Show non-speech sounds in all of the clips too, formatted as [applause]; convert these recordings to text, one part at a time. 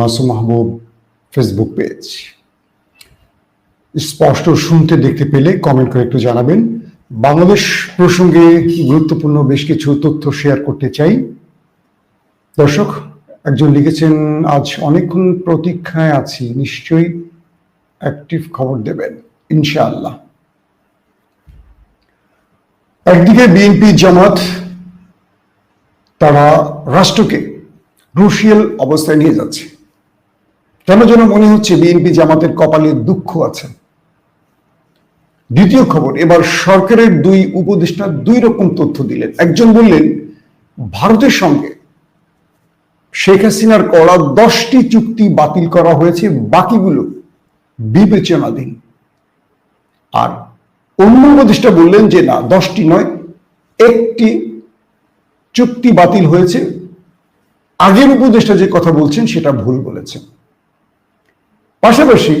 মাসুম মাহবুব Facebook page. স্পষ্ট শুনতে দেখতে পেলে কমেন্ট করে একটু জানাবেন। বাংলাদেশ প্রসঙ্গে গুরুত্বপূর্ণ বেশ কিছু তথ্য শেয়ার করতে চাই। দর্শক, একজন লিখেছেন, আজ অনেকক্ষণ প্রতীক্ষায় আছি, নিশ্চয়ই অ্যাক্টিভ খবর দেবেন, ইনশাআল্লাহ। একদিকে বিএনপি জামাত, তারা রাষ্ট্রকে ক্রুশিয়াল অবস্থায় নিয়ে যাচ্ছে। কেন যেন মনে হচ্ছে বিএনপি জামাতের কপালে দুঃখ আছে? দ্বিতীয় খবর, এবার সরকারের দুই উপদেষ্টা দুই রকম তথ্য দিলেন। একজন বললেন, ভারতের সঙ্গে শেখ হাসিনার করা দশটি চুক্তি বাতিল করা হয়েছে, বাকিগুলো বিবেচনাধীন। আর অন্য উপদেষ্টা বললেন যে, না, দশটি নয়, একটি চুক্তি বাতিল হয়েছে। আগের উপদেষ্টা যে কথা বলছেন, সেটা ভুল বলেছেন। পাশাপাশি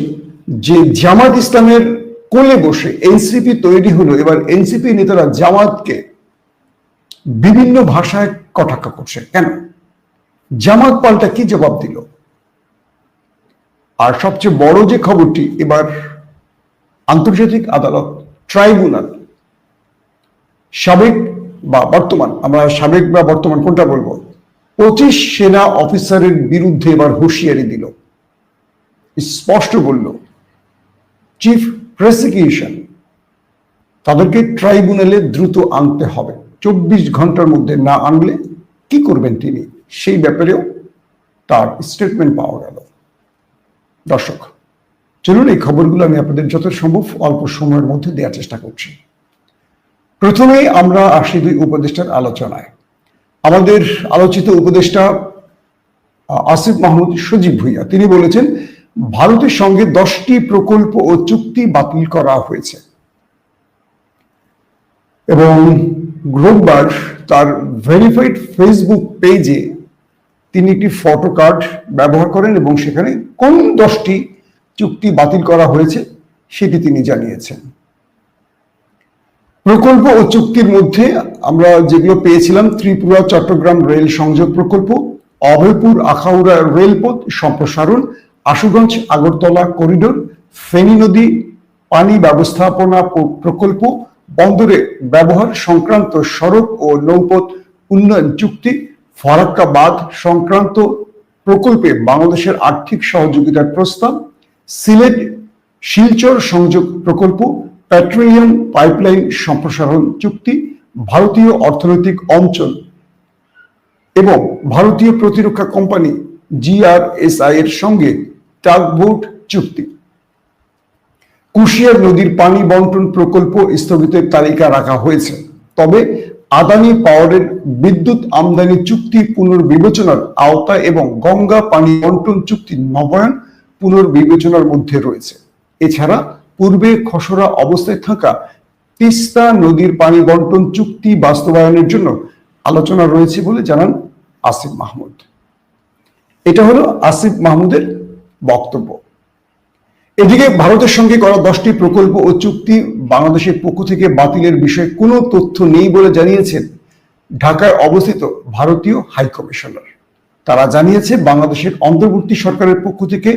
যে জামাত ইসলামের কোলে বসে এনসিপি তৈরি হলো, এবার এনসিপি নেতারা জামাতকে বিভিন্ন ভাষায় কটাক্ষ করছে। কেন? জামাত পাল্টা কি জবাব দিল? আর সবচেয়ে বড় যে খবরটি, এবার আন্তর্জাতিক আদালত, ট্রাইব্যুনাল, সাবেক বা বর্তমান, আমরা সাবেক বা বর্তমান কোনটা বলব? পঁচিশ সেনা অফিসারের বিরুদ্ধে এবার হুঁশিয়ারি দিল। স্পষ্ট বলল চিফ প্রসিকিউশন তাদেরকে ট্রাইব্যুনালে দ্রুত আনতে হবে। চব্বিশ ঘণ্টার মধ্যে না আনলে কি করবেন তিনি? সেই ব্যাপারেও তার স্টেটমেন্ট পাওয়া গেল। দর্শক, চলুন এই খবরগুলো আমি আপনাদের যত সম্ভব অল্প সময়ের মধ্যে দেওয়ার চেষ্টা করছি। প্রথমেই আমরা আসি দুই উপদেষ্টার আলোচনায়। আমাদের আলোচিত উপদেষ্টা আসিফ মাহমুদ সজীব ভুইয়া। তিনি বলেছেন ভারতের সঙ্গে দশটি প্রকল্প ও চুক্তি বাতিল করা হয়েছে। এবং রোববার তার ভেরিফাইড ফেসবুক পেজে তিনি একটি ফটো কার্ড ব্যবহার করেন এবং সেখানে কোন দশটি চুক্তি বাতিল করা হয়েছে সেটি তিনি জানিয়েছেন। প্রকল্প ও চুক্তির মধ্যে আমরা যেগুলো পেয়েছিলাম, ত্রিপুরা, চট্টগ্রাম রেল সংযোগ প্রকল্প, অভয়পুর, আখাউড়া রেলপথ সম্প্রসারণ আশুগঞ্জ, আগরতলা করিডোর, ফেনী নদী, পানি ব্যবস্থাপনা প্রকল্প, বন্দরে ব্যবহার সংক্রান্ত সড়ক ও নৌপথ উন্নয়ন চুক্তি ফরাক্কা বাঁধ সংক্রান্ত প্রকল্পে বাংলাদেশের আর্থিক সহযোগিতার প্রস্তাব, সিলেট শিলচর সংযোগ প্রকল্প, পেট্রোলিয়াম পাইপলাইন সম্প্রসারণ চুক্তি, ভারতীয় অর্থনৈতিক অঞ্চল এবং ভারতীয় প্রতিরক্ষা কোম্পানি, জিআরএসআই এর সঙ্গে টাগবোট চুক্তি। কুশিয়ার নদীর পানি বন্টন প্রকল্প স্থগিতের তালিকা রাখা হয়েছে। তবে আদানি পাওয়ারের বিদ্যুৎ আমদানি চুক্তি পুনর্বিবেচনার আওতা এবং গঙ্গা পানি বন্টন চুক্তি নবায়ন পুনর্বিবেচনার মধ্যে রয়েছে। এছাড়া পূর্বে খসড়া অবস্থায় থাকা তিস্তা নদীর পানি বন্টন চুক্তি বাস্তবায়নের জন্য আলোচনা রয়েছে বলে জানান আসিফ মাহমুদ। এটা হলো আসিফ মাহমুদের বক্তব্য। এদিকে ভারতের সঙ্গে করা দশটি প্রকল্প ও চুক্তি বাংলাদেশের পক্ষ থেকে বাতিলের বিষয়ে কোনো তথ্য নেই বলে জানিয়েছেন ঢাকায় অবস্থিত ভারতীয় হাইকমিশনার। তারা জানিয়েছে, বাংলাদেশের অন্তর্বর্তী সরকারের পক্ষ থেকে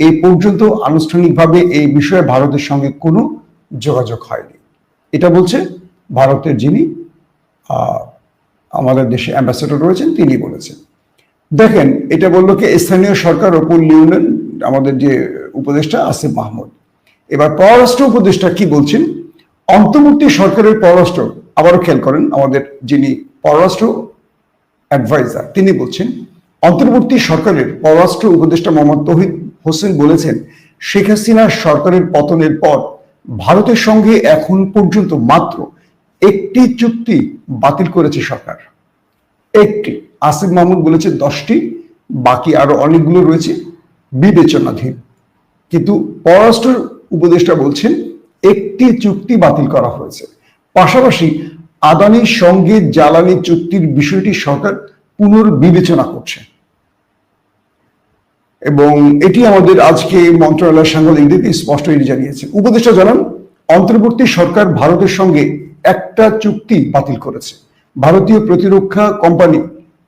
এই পর্যন্ত আনুষ্ঠানিকভাবে এই বিষয়ে ভারতের সঙ্গে কোনো যোগাযোগ হয়নি। এটা বলছে ভারতের যিনি আমাদের দেশে অ্যাম্বাসেডর রয়েছেন, তিনি বলেছেন। দেখেন, এটা বলল কি, স্থানীয় সরকার অপুল ইউনিয়ন আমাদের যে উপদেষ্টা আসিফ মাহমুদ। এবার পররাষ্ট্র উপদেষ্টা কি বলছেন? অন্তর্বর্তী সরকারের পররাষ্ট্র আবারও খেয়াল করেন, আমাদের যিনি পররাষ্ট্র অ্যাডভাইজার তিনি বলছেন, অন্তর্বর্তী সরকারের পররাষ্ট্র উপদেষ্টা মোহাম্মদ তহিদ হোসেন বলেছেন, শেখ হাসিনার সরকারের পতনের পর ভারতের সঙ্গে এখন পর্যন্ত মাত্র একটি চুক্তি বাতিল করেছে সরকার। একটি। আসিফ মাহমুদ বলেছে দশটি, বাকি আরও অনেকগুলো রয়েছে। বিবেচনাধীন। কিন্তু পররাষ্ট্র উপদেষ্টা বলছেন, একটি চুক্তি বাতিল করা হয়েছে। পাশাপাশি আদানির সঙ্গে জ্বালানি চুক্তির বিষয়টি সরকার পুনর্বিবেচনা করছে। এবং এটি আমাদের আজকে মন্ত্রণালয়ের সাংবাদিকদেরকে স্পষ্ট এটি জানিয়েছে। উপদেষ্টা জানান, অন্তর্বর্তী সরকার ভারতের সঙ্গে একটা চুক্তি বাতিল করেছে। ভারতীয় প্রতিরক্ষা কোম্পানি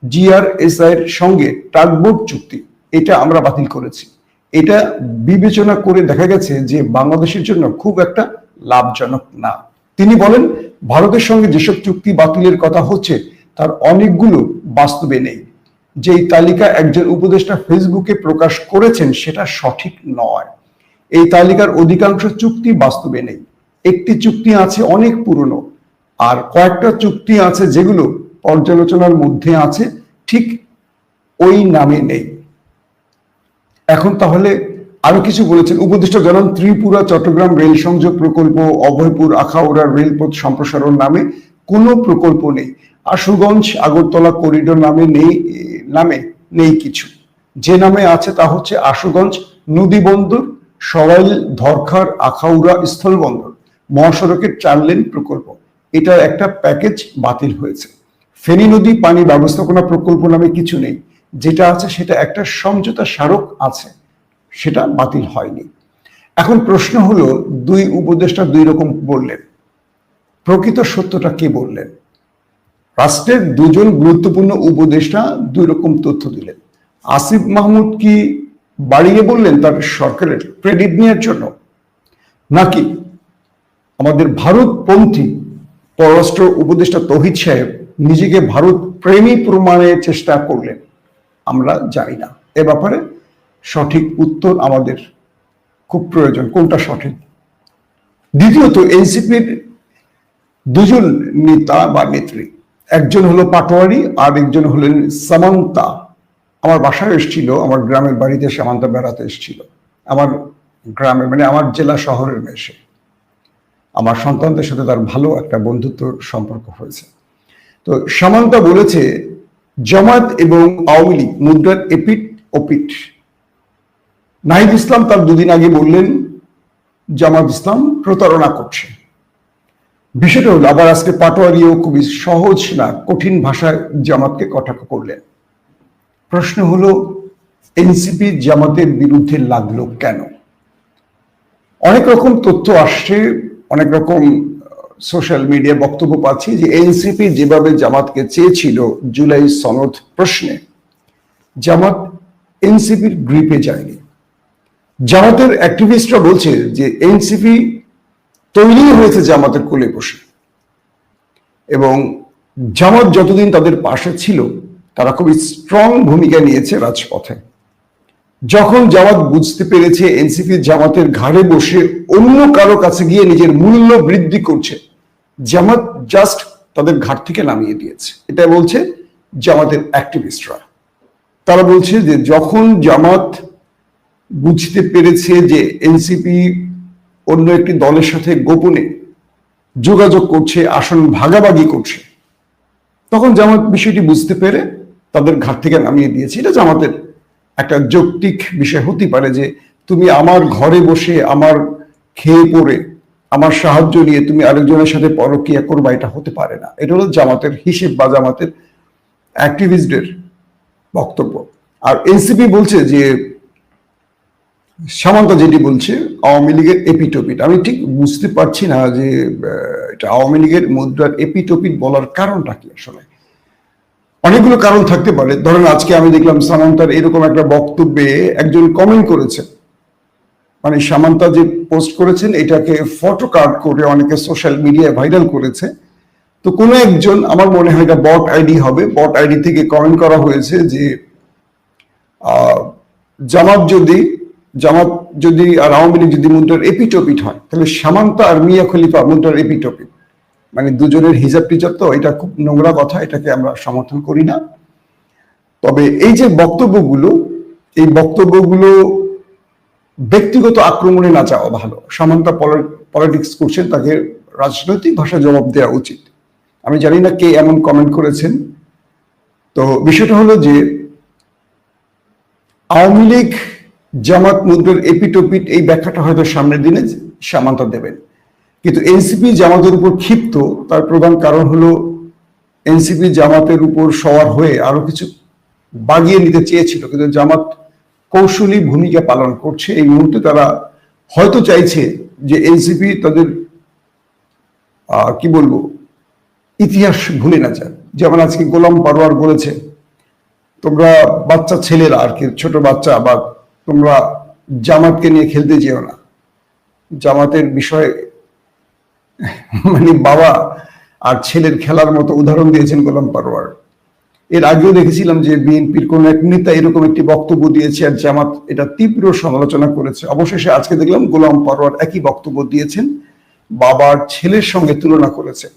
জিআরএসআই এর সঙ্গে টাগবোট চুক্তি। এটা আমরা বাতিল করেছি। এটা বিবেচনা করে দেখা গেছে যে বাংলাদেশের জন্য খুব একটা লাভজনক না। তিনি বলেন, ভারতের সঙ্গে যেসব চুক্তি বাতিলের কথা হচ্ছে, তার অনেকগুলো বাস্তবে নেই। যেই তালিকা একজন উপদেষ্টা ফেসবুকে প্রকাশ করেছেন, সেটা সঠিক নয়। এই তালিকার অধিকাংশ চুক্তি বাস্তবে নেই। একটি চুক্তি আছে অনেক পুরনো, আর কয়েকটা চুক্তি আছে যেগুলো পর্যালোচনার মধ্যে আছে, ঠিক ওই নামে নেই। এখন তাহলে আরও কিছু বলেছেন উপদেষ্টা জানান ত্রিপুরা, চট্টগ্রাম রেল সংযোগ প্রকল্প, অভয়পুর, আখাউড়া রেলপথ সম্প্রসারণ নামে কোনো প্রকল্প নেই। আশুগঞ্জ, আগরতলা করিডোর নামে নেই নামে নেই কিছু। যে নামে আছে তা হচ্ছে আশুগঞ্জ, নদী বন্দর, সরাইল, ধরখার, আখাউড়া স্থলবন্দর মহাসড়কের চার লেন প্রকল্প। এটা একটা প্যাকেজ বাতিল হয়েছে। ফেনী নদী পানি ব্যবস্থাপনা প্রকল্প নামে কিছু নেই। যেটা আছে সেটা একটা সমঝোতা স্মারক আছে, সেটা বাতিল হয়নি। এখন প্রশ্ন হলো, দুই উপদেষ্টা দুই রকম বললেন। প্রকৃত সত্যটা কে বললেন? রাষ্ট্রের দুজন গুরুত্বপূর্ণ উপদেষ্টা দুই রকম তথ্য দিলেন। আসিফ মাহমুদ কি বাড়িয়ে বললেন তার সরকারের ক্রেডিট নেওয়ার জন্য? নাকি আমাদের ভারতপন্থী পররাষ্ট্র উপদেষ্টা তহিদ সাহেব নিজেকে ভারত প্রেমী প্রমাণের চেষ্টা করলেন? আমরা জানি না। এ ব্যাপারে সঠিক উত্তর আমাদের খুব প্রয়োজন, কোনটা সঠিক? দ্বিতীয়ত, এনসিপির দুজন নেতা বা নেত্রী, একজন হলো পাটোয়ারি আর একজন হলেন সামান্তা। আমার বাসায় এসেছিল, আমার গ্রামের বাড়িতে সামান্তা বেড়াতে এসেছিল। আমার গ্রামে মানে আমার জেলা শহরের মেশে আমার সন্তানদের সাথে তার ভালো একটা বন্ধুত্ব সম্পর্ক হয়েছে। তো সামান্তা বলেছে জামাত এবং আওয়ামী লীগ, মুদ্রার এপিট ওপিট নাহিদ ইসলাম তার দুদিন আগে বললেন জামাত ইসলাম প্রতারণা করছে। বিষয়টা হলো, আবার আজকে পাটোয়ারিও খুবই সহজ না, কঠিন ভাষায় জামাতকে কটাক্ষ করলেন। প্রশ্ন হলো, এনসিপি জামাতের বিরুদ্ধে লাগল কেন? অনেক রকম তথ্য আসছে, অনেক রকম সোশ্যাল মিডিয়া বক্তব্য পাচ্ছি যে এনসিপি যেভাবে জামাতকে চেয়েছিল জুলাই সনদ প্রশ্নে, জামাত এনসিপির গ্রিপে যায়নি। জামাতের অ্যাক্টিভিস্টরা বলছে যে এনসিপি তৈরি হয়েছে জামাতের কোলে বসে এবং জামাত যতদিন তাদের পাশে ছিল, তারা খুবই স্ট্রং ভূমিকা নিয়েছে রাজপথে। যখন জামাত বুঝতে পেরেছে, এনসিপি জামাতের ঘাড়ে বসে অন্য কারও কাছে গিয়ে নিজের মূল্য বৃদ্ধি করছে, জামাত জাস্ট তাদের ঘাট থেকে নামিয়ে দিয়েছে। এটা বলছে জামাতের অ্যাক্টিভিস্টরা তারা বলছে যে, যখন জামাত বুঝতে পেরেছে যে এনসিপি অন্য একটি দলের সাথে গোপনে যোগাযোগ করছে, আসন ভাগাভাগি করছে, তখন জামাত বিষয়টি বুঝতে পেরে তাদের ঘাট থেকে নামিয়ে দিয়েছে। এটা জামাতের একটা যৌক্তিক বিষয় হতে পারে যে তুমি আমার ঘরে বসে আমার খেয়ে পড়ে, আমার সাহায্য নিয়ে তুমি আরেকজনের সাথে পরকিয়া করবা, এটা হতে পারে না। এটা হলো জামাতের হিসেব বা জামাতের অ্যাক্টিভিস্টদের বক্তব্য। আর এনসিপি বলছে যে, সামান্ত যেটি বলছে, আওয়ামী লীগের এপিটোপিট। আমি ঠিক বুঝতে পারছি না যে এটা আওয়ামী লীগের মুদ্রার এপিটোপিট বলার কারণটা কি আসলে? অনেকগুলো কারণ থাকতে পারে। ধরেন আজকে আমি দেখলাম সামান্তার এরকম একটা বক্তব্যে একজন কমেন্ট করেছেন মানে সামান্তা যে পোস্ট করেছেন, এটাকে ফটো কার্ড করে অনেকে সোশ্যাল মিডিয়ায় ভাইরাল করেছে। তো কোনো একজন, আমার মনে হয় এটা বট আইডি হবে। বট আইডি থেকে কমেন্ট করা হয়েছে যে জামাত যদি জামাত যদি আর আওয়ামী লীগ যদি মুদ্রার এপিটোপিট হয়, তাহলে সামান্তা আর মিয়া খলিফা মুদ্রার এপিটোপিট। মানে দুজনের হিজাব টিচার তো, এটা খুব নোংরা কথা, এটাকে আমরা সমর্থন করি না। তবে এই যে বক্তব্যগুলো, এই বক্তব্যগুলো ব্যক্তিগত আক্রমণে না যাওয়া ভালো। সামান্তা পলিটিক্স করছেন তাকে রাজনৈতিক ভাষায় জবাব দেওয়া উচিত। আমি জানি না কে এমন কমেন্ট করেছেন। তো বিষয়টা হলো যে, আওয়ামী লীগ জামাত মুদ্রার এপিটোপিট এই ব্যাখ্যাটা হয়তো সামনের দিনে সামান্তা দেবেন। কিন্তু এনসিপি জামাতের উপর ক্ষিপ্ত, তার প্রধান কারণ হলো এনসিপি জামাতের উপর সওয়ার হয়ে আরও কিছু বাগিয়ে নিতে চেয়েছিল, কিন্তু জামাত কৌশলী ভূমিকা পালন করছে। এই মুহূর্তে তারা হয়তো চাইছে যে এনসিপি তাদের কি বলব, ইতিহাস ভুলে না যায় যেমন আজকে গোলাম পারোয়ার বলেছে, তোমরা বাচ্চা ছেলেরা আর কি, ছোট বাচ্চা, বা তোমরা জামাতকে নিয়ে খেলতে যেও না। জামাতের বিষয়ে [laughs] মানে বাবা আর ছেলের খেলার মতো উদাহরণ দিয়েছেন গোলাম পারওয়ার এর আগেও দেখেছিলাম যে বিএনপির কোন এক নেতা এরকম একটি বক্তব্য দিয়েছে আর জামাত এটা তীব্র সমালোচনা করেছে। অবশেষে আজকে দেখলাম গোলাম পারওয়ার একই বক্তব্য দিয়েছেন বাবার ছেলের সঙ্গে তুলনা করেছে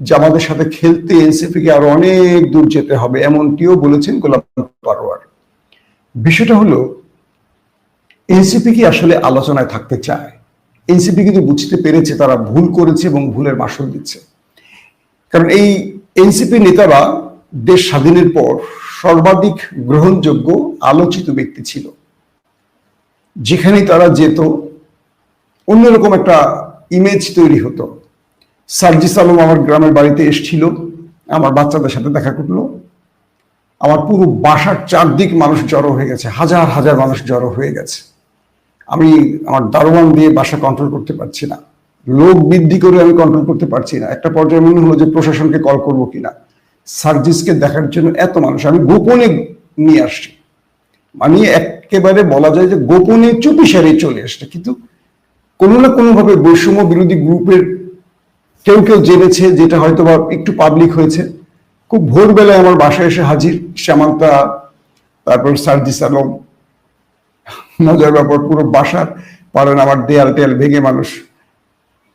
জামাতের সাথে খেলতে এনসিপি কে আরও অনেক দূর যেতে হবে এমনটিও বলেছেন গোলাম পারওয়ার বিষয়টা হলো, এনসিপি কি আসলে আলোচনায় থাকতে চায়? এনসিপি কিন্তু বুঝতে পেরেছে, তারা ভুল করেছে এবং ভুলের মাসুল দিচ্ছে। কারণ এই এনসিপি নেতারা দেশ স্বাধীনের পর সর্বাধিক গ্রহণযোগ্য আলোচিত ব্যক্তি ছিল। যেখানে তারা যেত, অন্যরকম একটা ইমেজ তৈরি হতো। সার্জিস আলম আমার গ্রামের বাড়িতে এসছিল, আমার বাচ্চাদের সাথে দেখা করল। আমার পুরো বাসার চারদিক মানুষ জড়ো হয়ে গেছে, হাজার হাজার মানুষ জড়ো হয়ে গেছে। আমি আমার দারোয়ান দিয়ে বাসা কন্ট্রোল করতে পারছি না। লোক বৃদ্ধি করে আমি কন্ট্রোল করতে পারছি না। একটা পর্যায়ে মনে হলো যে প্রশাসনকে কল করব কিনা। সার্জিসকে দেখার জন্য এত মানুষ। আমি গোপনে নিয়ে আসছি। মানে একেবারে বলা যায় যে গোপনে চুপিসারে চলে আসছে। কিন্তু কোনো না কোনোভাবে বৈষম্য বিরোধী গ্রুপের কেউ কেউ জেনেছে, যেটা হয়তো বা একটু পাবলিক হয়েছে। খুব ভোরবেলায় আমার বাসায় এসে হাজির। শ্যামান্তা তারপর সার্জিস আলম মজার ব্যাপার পুরো বাসার পারেন আমার দেয়াল টেয়াল ভেঙে মানুষ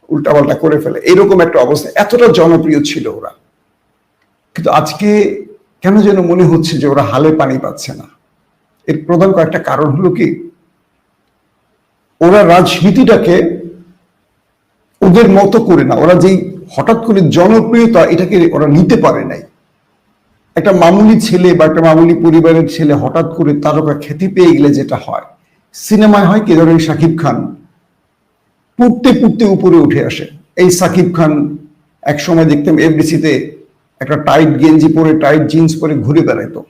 উল্টাপাল্টা করে ফেলে। এরকম একটা অবস্থা, এতটা জনপ্রিয় ছিল ওরা। কিন্তু আজকে কেন যেন মনে হচ্ছে যে ওরা হালে পানি পাচ্ছে না? এর প্রধান কয়েকটা কারণ হলো কি, ওরা রাজনীতিটাকে ওদের মতো করে না। ওরা যেই হঠাৎ করে জনপ্রিয়তা এটাকে ওরা নিতে পারে নাই। একটা মামুলি ছেলে বা একটা মামুলি পরিবারের ছেলে হঠাৎ করে তারকা খ্যাতি পেয়ে গেলে যেটা হয়, সিনেমায় হয় কি ধরেন শাকিব খান পুড়তে পুড়তে উপরে উঠে আসে। এই সাকিব খান এক সময় দেখতাম এফডিসিতে একটা টাইট গেঞ্জি পরে, টাইট জিন্স পরে ঘুরে বেড়াইতো।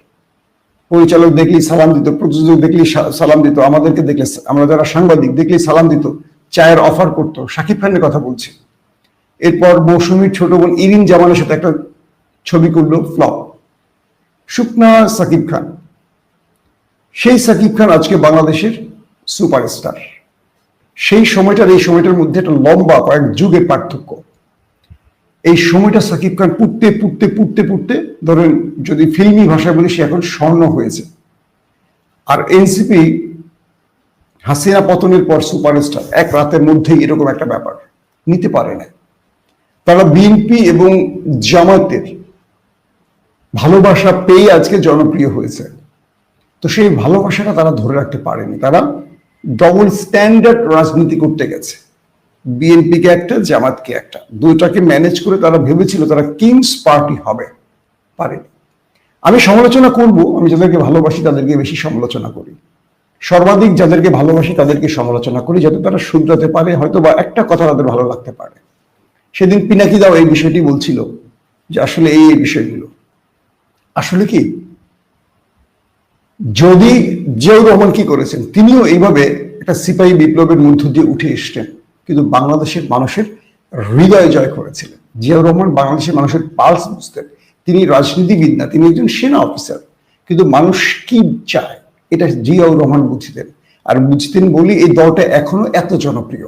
পরিচালক দেখলি সালাম দিত, প্রযোজক দেখলি সালাম দিত, আমাদেরকে দেখলে আমরা যারা সাংবাদিক দেখলি সালাম দিত, চায়ের অফার করতো শাকিব খানের কথা বলছি। এরপর মৌসুমীর ছোট বোন ইরিন জামানের সাথে একটা ছবি করল, ফ্লপ। শুকনা সাকিব খান। সেই সাকিব খান আজকে বাংলাদেশের সুপারস্টার। সেই সময়টার, এই সময়টার মধ্যে একটা লম্বা কয়েক যুগের পার্থক্য। এই সময়টা সাকিব খান পুড়তে পুড়তে পুড়তে পুড়তে ধরেন যদি ফিল্মি ভাষায় বলি, সে এখন স্বর্ণ হয়েছে। আর এনসিপি হাসিনা পতনের পর সুপারস্টার, এক রাতের মধ্যেই এরকম একটা ব্যাপার। নিতে পারে না। তারা বিএনপি এবং জামাতের ভালোবাসা পেয়ে আজকে জনপ্রিয় হয়েছে। তো সেই ভালোবাসাটা তারা ধরে রাখতে পারেনি। তারা ডবল স্ট্যান্ডার্ড রাজনীতি করতে গেছে। বিএনপিকে একটা, জামাতকে একটা। দুটাকে ম্যানেজ করে তারা ভেবেছিল তারা কিংস পার্টি হবে। পারেনি। আমি সমালোচনা করব, আমি যাদেরকে ভালোবাসি তাদেরকে বেশি সমালোচনা করি। সর্বাধিক যাদেরকে ভালোবাসি তাদেরকে সমালোচনা করি, যাতে তারা শুধরাতে পারে হয়তো বা একটা কথা তাদের ভালো লাগতে পারে। সেদিন পিনাকি দাও এই বিষয়টি বলছিল যে আসলে এই এই বিষয়গুলো। আসলে কি? যদি জিয়াউর রহমান কি করেছেন? তিনিও এইভাবে একটা সিপাহী বিপ্লবের মধ্য দিয়ে উঠে এসছেন। কিন্তু বাংলাদেশের মানুষের হৃদয় জয় করেছিলেন। জিয়াউর রহমান বাংলাদেশের মানুষের পালস বুঝতেন তিনি রাজনীতিবিদ না, তিনি একজন সেনা অফিসার। কিন্তু মানুষ কি চায়? এটা জিয়াউর রহমান বুঝতেন। আর বুঝতেন বলি এই দলটা এখনও এত জনপ্রিয়।